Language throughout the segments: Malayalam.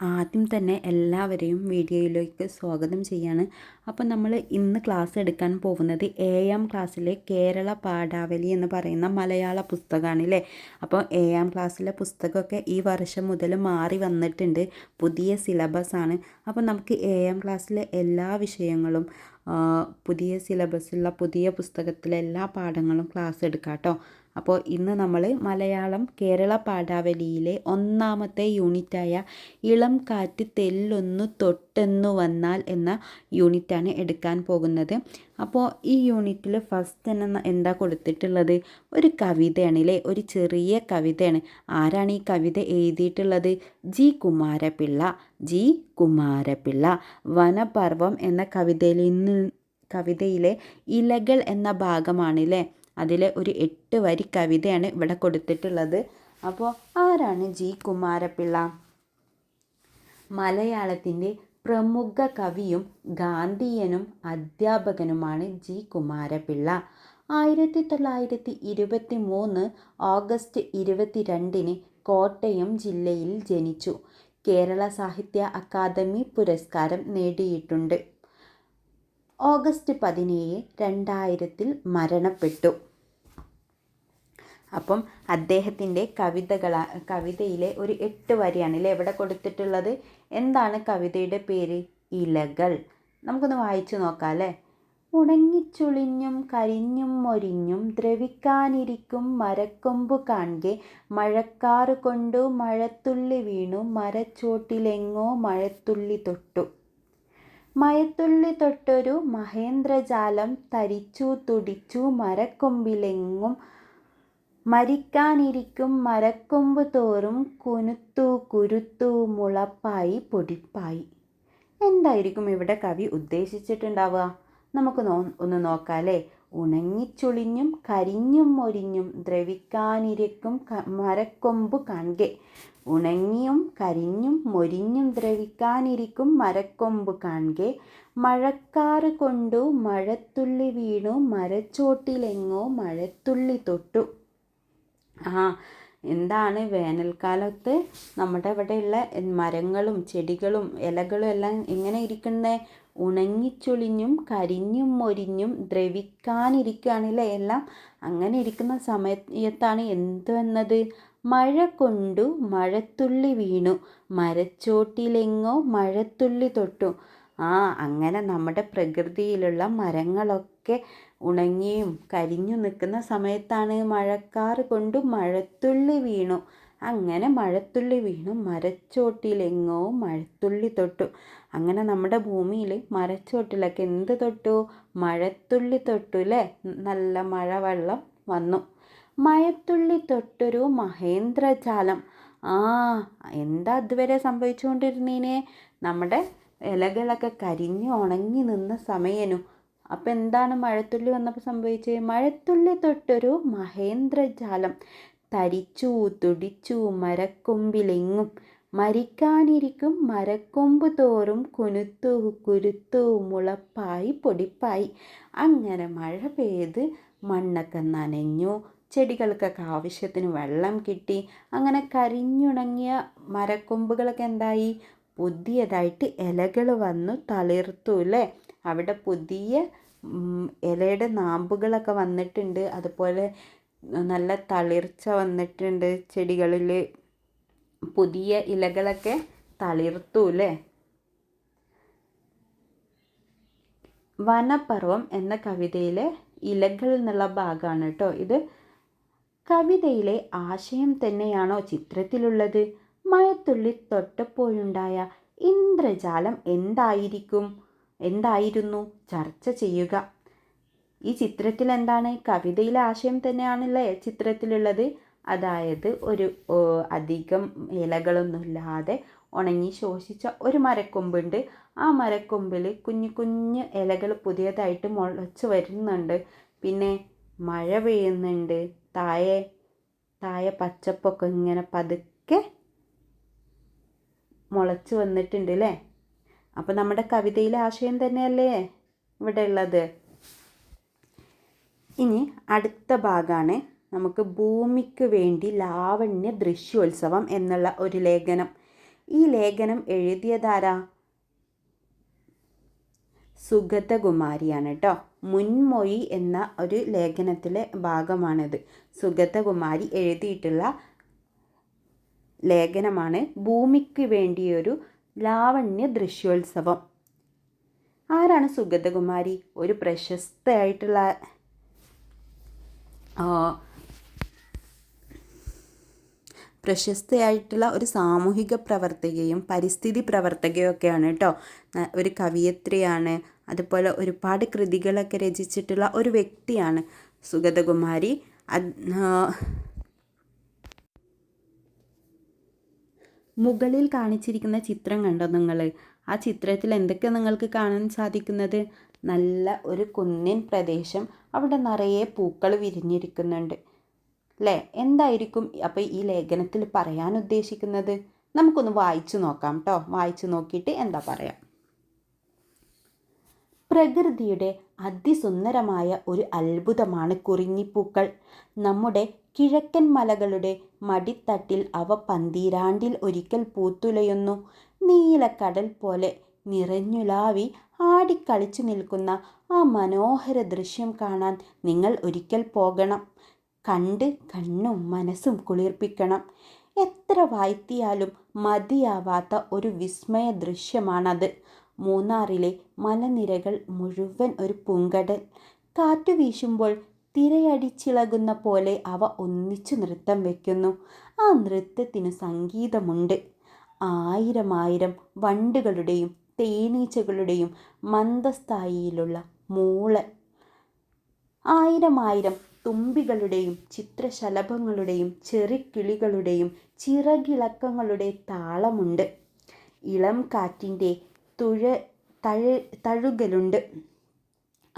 ആദ്യം തന്നെ എല്ലാവരെയും വീഡിയോയിലേക്ക് സ്വാഗതം ചെയ്യാണ്. അപ്പോൾ നമ്മൾ ഇന്ന് ക്ലാസ് എടുക്കാൻ പോകുന്നത് ഏഴാം ക്ലാസ്സിലെ കേരള പാഠാവലി എന്ന് പറയുന്ന മലയാള പുസ്തകമാണ് അല്ലേ അപ്പോൾ ഏഴാം ക്ലാസ്സിലെ പുസ്തകമൊക്കെ ഈ വർഷം മുതൽ മാറി വന്നിട്ടുണ്ട്. പുതിയ സിലബസ് ആണ് അപ്പോൾ നമുക്ക് ഏഴാം ക്ലാസ്സിലെ എല്ലാ വിഷയങ്ങളും പുതിയ സിലബസുള്ള പുതിയ പുസ്തകത്തിലെ എല്ലാ പാഠങ്ങളും ക്ലാസ് എടുക്കാം കേട്ടോ. അപ്പോൾ ഇന്ന് നമ്മൾ മലയാളം കേരള പാഠാവലിയിലെ ഒന്നാമത്തെ യൂണിറ്റായ ഇളം കാറ്റ് തെല്ലൊന്നു തൊട്ടെന്നു വന്നാൽ എന്ന യൂണിറ്റാണ് എടുക്കാൻ പോകുന്നത്. അപ്പോൾ ഈ യൂണിറ്റിൽ ഫസ്റ്റ് തന്നെ എന്താ കൊടുത്തിട്ടുള്ളത്? ഒരു കവിതയാണ് അല്ലേ ഒരു ചെറിയ കവിതയാണ്. ആരാണ് ഈ കവിത എഴുതിയിട്ടുള്ളത്? ജി കുമാരപിള്ള. ജി കുമാരപിള്ള. വനപർവം എന്ന കവിതയിൽ ഇന്ന് കവിതയിലെ ഇലകൾ എന്ന ഭാഗമാണ് അല്ലേ അതിലെ ഒരു എട്ട് വരി കവിതയാണ് ഇവിടെ കൊടുത്തിട്ടുള്ളത്. അപ്പോൾ ആരാണ് ജി കുമാരപിള്ള? മലയാളത്തിന്റെ പ്രമുഖ കവിയും ഗാന്ധിയനും അധ്യാപകനുമാണ് ജി. കുമാരപിള്ള. ആയിരത്തി തൊള്ളായിരത്തി ഇരുപത്തി മൂന്ന് ഓഗസ്റ്റ് ഇരുപത്തിരണ്ടിന് കോട്ടയം ജില്ലയിൽ ജനിച്ചു. കേരള സാഹിത്യ അക്കാദമി പുരസ്കാരം നേടിയിട്ടുണ്ട്. ഓഗസ്റ്റ് പതിനേഴ് രണ്ടായിരത്തിൽ മരണപ്പെട്ടു. അപ്പം അദ്ദേഹത്തിന്റെ കവിതകൾ കവിതയിലെ ഒരു എട്ട് വരിയാണ്. അല്ലേ എവിടെ കൊടുത്തിട്ടുള്ളത്? എന്താണ് കവിതയുടെ പേര്? ഇലകൾ. നമുക്കൊന്ന് വായിച്ചു നോക്കാം അല്ലേ? ഉണങ്ങിച്ചുളിഞ്ഞും കരിഞ്ഞും മൊരിഞ്ഞും ദ്രവിക്കാനിരിക്കും മരക്കൊമ്പു കാൺകെ മഴക്കാറ് കൊണ്ടു മഴത്തുള്ളി വീണു മരച്ചോട്ടിലെങ്ങോ മഴത്തുള്ളി തൊട്ടു. മയത്തുള്ളി തൊട്ടൊരു മഹേന്ദ്രജാലം തരിച്ചു തുടിച്ചു മരക്കൊമ്പിലെങ്ങും മരിക്കാനിരിക്കും മരക്കൊമ്പ് തോറും കുനുത്തു കുരുത്തു മുളപ്പായി പൊടിപ്പായി. എന്തായിരിക്കും ഇവിടെ കവി ഉദ്ദേശിച്ചിട്ടുണ്ടാവുക? നമുക്ക് നോ ഒന്ന് നോക്കാല്ലേ? ഉണങ്ങിച്ചുളിഞ്ഞും കരിഞ്ഞും മൊരിഞ്ഞും ദ്രവിക്കാനിരിക്കും മരക്കൊമ്പ് കാണെ ഉണങ്ങിയും കരിഞ്ഞും മൊരിഞ്ഞും ദ്രവിക്കാനിരിക്കും മരക്കൊമ്പ് കാണെ മഴക്കാറ് കൊണ്ടു മഴത്തുള്ളി വീണു മരച്ചോട്ടിലെങ്ങോ മഴത്തുള്ളി തൊട്ടു. ആ എന്താണ് വേനൽക്കാലത്ത് നമ്മുടെ ഇവിടെയുള്ള മരങ്ങളും ചെടികളും ഇലകളും എല്ലാം എങ്ങനെ ഇരിക്കുന്നത് ഉണങ്ങിച്ചൊളിഞ്ഞും കരിഞ്ഞും മൊരിഞ്ഞും ദ്രവിക്കാനിരിക്കുകയാണല്ലേ എല്ലാം? അങ്ങനെ ഇരിക്കുന്ന സമയത്താണ് എന്ത് വന്നത്? മഴ കൊണ്ടു മഴത്തുള്ളി വീണു. മരച്ചോട്ടിലെങ്ങോ മഴത്തുള്ളി തൊട്ടു. ആ അങ്ങനെ നമ്മുടെ പ്രകൃതിയിലുള്ള മരങ്ങളൊക്കെ ഉണങ്ങിയും കരിഞ്ഞു നിൽക്കുന്ന സമയത്താണ് മഴക്കാർ കൊണ്ട് മഴത്തുള്ളി വീണു. അങ്ങനെ മഴത്തുള്ളി വീണു മരച്ചോട്ടിലെങ്ങോ മഴത്തുള്ളി തൊട്ടു. അങ്ങനെ നമ്മുടെ ഭൂമിയിൽ മരച്ചോട്ടിലൊക്കെ എന്ത് തൊട്ടു? മഴത്തുള്ളി തൊട്ടു അല്ലേ നല്ല മഴവെള്ളം വന്നു. മഴത്തുള്ളി തൊട്ടൊരു മഹേന്ദ്രജാലം. ആ എന്താ അതുവരെ സംഭവിച്ചുകൊണ്ടിരുന്നീനെ? നമ്മുടെ ഇലകളൊക്കെ കരിഞ്ഞ് ഉണങ്ങി നിന്ന സമയനു. അപ്പം എന്താണ് മഴത്തുള്ളി വന്നപ്പോൾ സംഭവിച്ചത് മഴത്തുള്ളി തൊട്ടൊരു മഹേന്ദ്രജാലം തരിച്ചു തുടിച്ചു മരക്കൊമ്പിലെങ്ങും. മരിക്കാനിരിക്കും മരക്കൊമ്പ് തോറും കുനുത്തു കുരുത്തു മുളപ്പായി പൊടിപ്പായി. അങ്ങനെ മഴ പെയ്ത് മണ്ണൊക്കെ നനഞ്ഞു. ചെടികൾക്കൊക്കെ ആവശ്യത്തിന് വെള്ളം കിട്ടി. അങ്ങനെ കരിഞ്ഞുണങ്ങിയ മരക്കൊമ്പുകളൊക്കെ എന്തായി? പുതിയതായിട്ട് ഇലകൾ വന്നു തളിർത്തു അല്ലേ അവിടെ പുതിയ ഇലയുടെ നാമ്പുകളൊക്കെ വന്നിട്ടുണ്ട്. അതുപോലെ നല്ല തളിർച്ച വന്നിട്ടുണ്ട് ചെടികളിൽ പുതിയ ഇലകളൊക്കെ തളിർത്തു അല്ലേ വനപർവം എന്ന കവിതയിലെ ഇലകൾ എന്നുള്ള ഭാഗമാണ് കേട്ടോ ഇത്. കവിതയിലെ ആശയം തന്നെയാണോ ചിത്രത്തിലുള്ളത്? മഴത്തുള്ളി തൊട്ടപ്പോഴുണ്ടായ ഇന്ദ്രജാലം എന്തായിരിക്കും? എന്തായിരുന്നു? ചർച്ച ചെയ്യുക. ഈ ചിത്രത്തിൽ എന്താണ്? കവിതയിലെ ആശയം തന്നെയാണല്ലേ ചിത്രത്തിലുള്ളത്. അതായത് ഒരു അധികം ഇലകളൊന്നുമില്ലാതെ ഉണങ്ങി ശോഷിച്ച ഒരു മരക്കൊമ്പുണ്ട്. ആ മരക്കൊമ്പിൽ കുഞ്ഞു കുഞ്ഞു ഇലകൾ പുതിയതായിട്ട് മുളച്ച് വരുന്നുണ്ട്. പിന്നെ മഴ പെയ്യുന്നുണ്ട്. താഴെ താഴെ പച്ചപ്പൊക്കെ ഇങ്ങനെ പതുക്കെ മുളച്ച് വന്നിട്ടുണ്ട് അല്ലേ അപ്പോൾ നമ്മുടെ കവിതയിലെ ആശയം തന്നെയല്ലേ ഇവിടെ ഉള്ളത്? ഇനി അടുത്ത ഭാഗമാണ് നമുക്ക് ഭൂമിക്ക് വേണ്ടി ലാവണ്യ ദൃശ്യോത്സവം എന്നുള്ള ഒരു ലേഖനം. ഈ ലേഖനം എഴുതിയതാരാ? സുഗതകുമാരിയാണ് കേട്ടോ. മുൻമൊഴി എന്ന ഒരു ലേഖനത്തിലെ ഭാഗമാണിത്. സുഗതകുമാരി എഴുതിയിട്ടുള്ള ലേഖനമാണ് ഭൂമിക്ക് വേണ്ടിയൊരു ലാവണ്യ ദൃശ്യോത്സവം. ആരാണ് സുഗതകുമാരി? ഒരു പ്രശസ്തയായിട്ടുള്ള പ്രശസ്തയായിട്ടുള്ള ഒരു സാമൂഹിക പ്രവർത്തകയും പരിസ്ഥിതി പ്രവർത്തകയും ഒക്കെയാണ് കേട്ടോ ഒരു കവിയത്രിയാണ്. അതുപോലെ ഒരുപാട് കൃതികളൊക്കെ രചിച്ചിട്ടുള്ള ഒരു വ്യക്തിയാണ് സുഗതകുമാരി. മുകളിൽ കാണിച്ചിരിക്കുന്ന ചിത്രം കണ്ടോ നിങ്ങൾ ആ ചിത്രത്തിൽ എന്തൊക്കെ നിങ്ങൾക്ക് കാണാൻ സാധിക്കുന്നത്? നല്ല ഒരു കുന്നിൻ പ്രദേശം. അവിടെ നിറയെ പൂക്കൾ വിരിഞ്ഞിരിക്കുന്നുണ്ട്. അല്ലേ എന്തായിരിക്കും അപ്പോൾ ഈ ലേഖനത്തിൽ പറയാൻ ഉദ്ദേശിക്കുന്നത്? നമുക്കൊന്ന് വായിച്ചു നോക്കാം കേട്ടോ വായിച്ചു നോക്കിയിട്ട് എന്താ പറയാം? പ്രകൃതിയുടെ അതിസുന്ദരമായ ഒരു അത്ഭുതമാണ് കുറിഞ്ഞിപ്പൂക്കൾ. നമ്മുടെ കിഴക്കൻ മലകളുടെ മടിത്തട്ടിൽ അവ പന്തീരാണ്ടിൽ ഒരിക്കൽ പൂത്തുലയുന്നു. നീലക്കടൽ പോലെ നിറഞ്ഞുലാവി ആടിക്കളിച്ചു നിൽക്കുന്ന ആ മനോഹര ദൃശ്യം കാണാൻ നിങ്ങൾ ഒരിക്കൽ പോകണം. കണ്ട് കണ്ണും മനസ്സും കുളിർപ്പിക്കണം. എത്ര വായിത്തിയാലും മതിയാവാത്ത ഒരു വിസ്മയ ദൃശ്യമാണത്. മൂന്നാറിലെ മലനിരകൾ മുഴുവൻ ഒരു പൂങ്കടൽ. കാറ്റു വീശുമ്പോൾ തിരയടിച്ചിളകുന്ന പോലെ അവ ഒന്നിച്ചു നൃത്തം വയ്ക്കുന്നു ആ നൃത്തത്തിന് സംഗീതമുണ്ട്. ആയിരം ആയിരം വണ്ടുകളുടെയും തേനീച്ചകളുടെയും മന്ദസ്ഥായിയിലുള്ള മൂളൽ. ആയിരം ആയിരം തുമ്പികളുടെയും ചിത്രശലഭങ്ങളുടെയും ചെറിക്കിളികളുടെയും ചിറകിളക്കങ്ങളുടെ താളമുണ്ട്. ഇളം കാറ്റിന്റെ തുഴ തഴ തഴുകലുണ്ട്.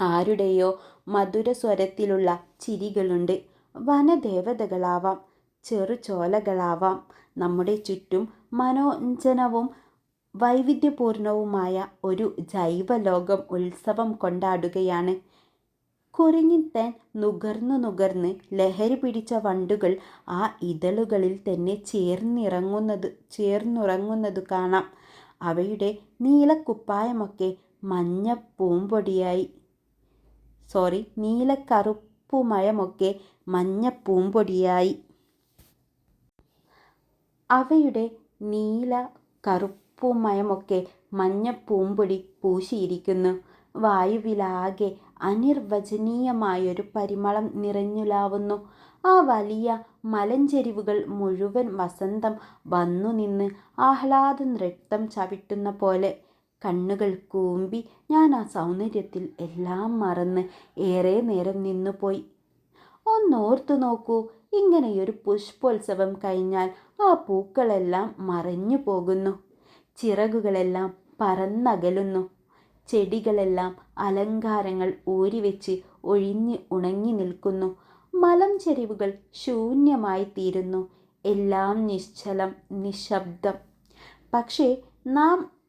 ആരുടെയോ മധുരസ്വരത്തിലുള്ള ചിരികളുണ്ട്. വനദേവതകളാവാം ചെറുചോലകളാവാം. നമ്മുടെ ചുറ്റും മനോരഞ്ജനവും വൈവിധ്യപൂർണവുമായ ഒരു ജൈവലോകം ഉത്സവം കൊണ്ടാടുകയാണ്. കുറിഞ്ഞിത്താൻ നുകർന്നു നുകർന്ന് ലഹരി പിടിച്ച വണ്ടുകൾ ആ ഇതളുകളിൽ തന്നെ ചേർന്നിറങ്ങുന്നത് ചേർന്നുറങ്ങുന്നത് കാണാം. അവയുടെ നീലക്കുപ്പായമൊക്കെ മഞ്ഞ പൂമ്പൊടിയായി. സോറി നീലക്കറുപ്പുമയമൊക്കെ മഞ്ഞ പൂമ്പൊടിയായി. അവയുടെ നീല കറുപ്പുമയമൊക്കെ മഞ്ഞ പൂമ്പൊടി പൂശിയിരിക്കുന്നു. വായുവിലാകെ അനിർവചനീയമായൊരു പരിമളം നിറഞ്ഞുലാവുന്നു. ആ വലിയ മലഞ്ചെരിവുകൾ മുഴുവൻ വസന്തം വന്നു നിന്ന് ആഹ്ലാദ നൃത്തം ചവിട്ടുന്ന പോലെ കണ്ണുകൾ കൂമ്പി ഞാൻ ആ സൗന്ദര്യത്തിൽ എല്ലാം മറന്ന് ഏറെ നേരം നിന്നുപോയി ഒന്നോർത്തു നോക്കൂ ഇങ്ങനെയൊരു പുഷ്പോത്സവം കഴിഞ്ഞാൽ ആ പൂക്കളെല്ലാം മറഞ്ഞു പോകുന്നു. ചിറകുകളെല്ലാം പറന്നകലുന്നു. ചെടികളെല്ലാം അലങ്കാരങ്ങൾ ഊരിവെച്ച് ഒഴിഞ്ഞ് ഉണങ്ങി നിൽക്കുന്നു. മലം ചെരിവുകൾ ശൂന്യമായി തീരുന്നു. എല്ലാം നിശ്ചലം നിശബ്ദം. പക്ഷേ നാം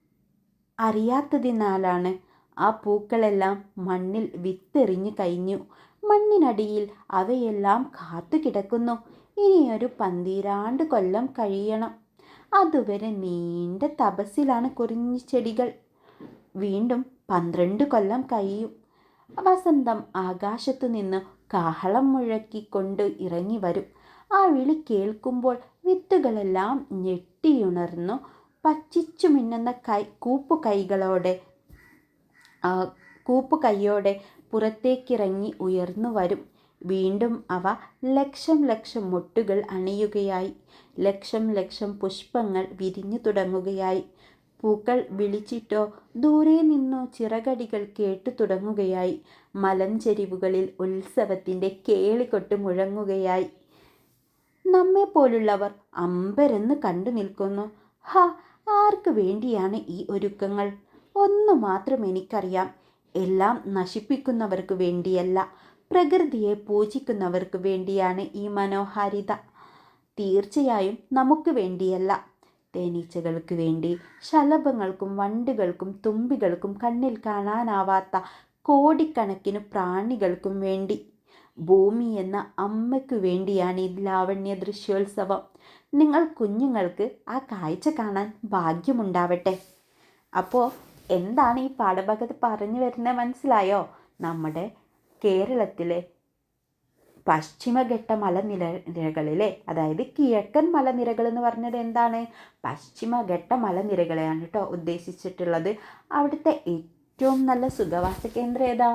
അറിയാത്തതിനാലാണ് ആ പൂക്കളെല്ലാം മണ്ണിൽ വിത്തെറിഞ്ഞു കഴിഞ്ഞു. മണ്ണിനടിയിൽ അവയെല്ലാം കാത്തു കിടക്കുന്നു. ഇനിയൊരു പന്തിരാണ്ട് കൊല്ലം കഴിയണം. അതുവരെ നീണ്ട തപസ്സിലാണ് കുറിഞ്ഞി ചെടികൾ. വീണ്ടും പന്ത്രണ്ട് കൊല്ലം കഴിയും. വസന്തം ആകാശത്തു നിന്ന് കാഹളം മുഴക്കിക്കൊണ്ട് ഇറങ്ങി വരും. ആ വിളി കേൾക്കുമ്പോൾ വിത്തുകളെല്ലാം ഞെട്ടിയുണർന്നു. പച്ചിച്ചു മിന്നുന്ന കൈ കൂപ്പു കൈകളോടെ കൂപ്പു കൈയോടെ പുറത്തേക്കിറങ്ങി ഉയർന്നു വരും. വീണ്ടും അവ ലക്ഷം ലക്ഷം മുട്ടുകൾ അണിയുകയായി. ലക്ഷം ലക്ഷം പുഷ്പങ്ങൾ വിരിഞ്ഞു തുടങ്ങുകയായി. പൂക്കൾ വിളിച്ചിട്ടോ ദൂരെ നിന്നോ ചിറകടികൾ കേട്ടു തുടങ്ങുകയായി. മലഞ്ചെരിവുകളിൽ ഉത്സവത്തിന്റെ കേളികൊട്ട് മുഴങ്ങുകയായി. നമ്മെപ്പോലുള്ളവർ അമ്പരെന്ന് കണ്ടു നിൽക്കുന്നു. ഹ ആർക്ക് വേണ്ടിയാണ് ഈ ഒരുക്കങ്ങൾ? ഒന്നു മാത്രം എനിക്കറിയാം. എല്ലാം നശിപ്പിക്കുന്നവർക്ക് വേണ്ടിയല്ല പ്രകൃതിയെ പൂജിക്കുന്നവർക്ക് വേണ്ടിയാണ് ഈ മനോഹാരിത. തീർച്ചയായും നമുക്ക് വേണ്ടിയല്ല. തേനീച്ചകൾക്ക് വേണ്ടി ശലഭങ്ങൾക്കും വണ്ടുകൾക്കും തുമ്പികൾക്കും കണ്ണിൽ കാണാനാവാത്ത കോടിക്കണക്കിന് പ്രാണികൾക്കും വേണ്ടി. ഭൂമി എന്ന അമ്മയ്ക്കു വേണ്ടിയാണ് ഈ ലാവണ്യ ദൃശ്യോത്സവം നിങ്ങൾ കുഞ്ഞുങ്ങൾക്ക് ആ കാഴ്ച കാണാൻ ഭാഗ്യമുണ്ടാവട്ടെ. അപ്പോൾ എന്താണ് ഈ പാഠഭാഗത്ത് പറഞ്ഞു വരുന്നത് മനസ്സിലായോ? നമ്മുടെ കേരളത്തിലെ പശ്ചിമഘട്ട മലനിരകളിലെ അതായത് കിഴക്കൻ മലനിരകൾ എന്ന് പറഞ്ഞത് എന്താണ്? പശ്ചിമഘട്ട മലനിരകളെയാണ് കേട്ടോ ഉദ്ദേശിച്ചിട്ടുള്ളത്. അവിടുത്തെ ഏറ്റവും നല്ല സുഖവാസ കേന്ദ്രം ഏതാ?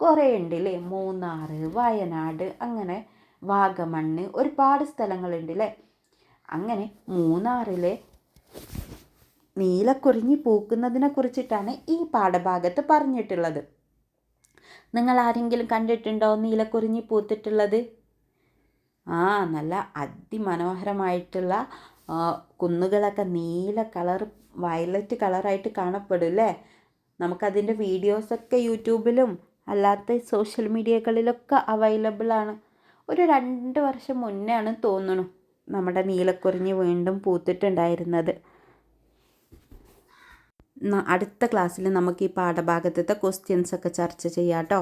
കുറേ ഉണ്ട് അല്ലേ മൂന്നാർ വയനാട് അങ്ങനെ വാഗമണ്ണ് ഒരുപാട് സ്ഥലങ്ങളുണ്ട് അല്ലേ അങ്ങനെ മൂന്നാറിലെ നീലക്കുറിഞ്ഞി പൂക്കുന്നതിനെ കുറിച്ചിട്ടാണ് ഈ പാഠഭാഗത്ത് പറഞ്ഞിട്ടുള്ളത്. നിങ്ങൾ ആരെങ്കിലും കണ്ടിട്ടുണ്ടോ നീലക്കുറിഞ്ഞി പൂത്തിട്ടുള്ളത്? ആ നല്ല അതിമനോഹരമായിട്ടുള്ള കുന്നുകളൊക്കെ നീല കളർ വയലറ്റ് കളറായിട്ട് കാണപ്പെടും അല്ലേ? നമുക്കതിന്റെ വീഡിയോസൊക്കെ യൂട്യൂബിലും അല്ലാത്ത സോഷ്യൽ മീഡിയകളിലൊക്കെ അവൈലബിൾ ആണ് ഒരു രണ്ട് വർഷം മുന്നേ ആണ് തോന്നുന്നു നമ്മുടെ നീലക്കുറിഞ്ഞി വീണ്ടും പൂത്തിട്ടുണ്ടായിരുന്നത്. അടുത്ത ക്ലാസ്സിൽ നമുക്ക് ഈ പാഠഭാഗത്തത്തെ ക്വസ്റ്റ്യൻസ് ഒക്കെ ചർച്ച ചെയ്യാം കേട്ടോ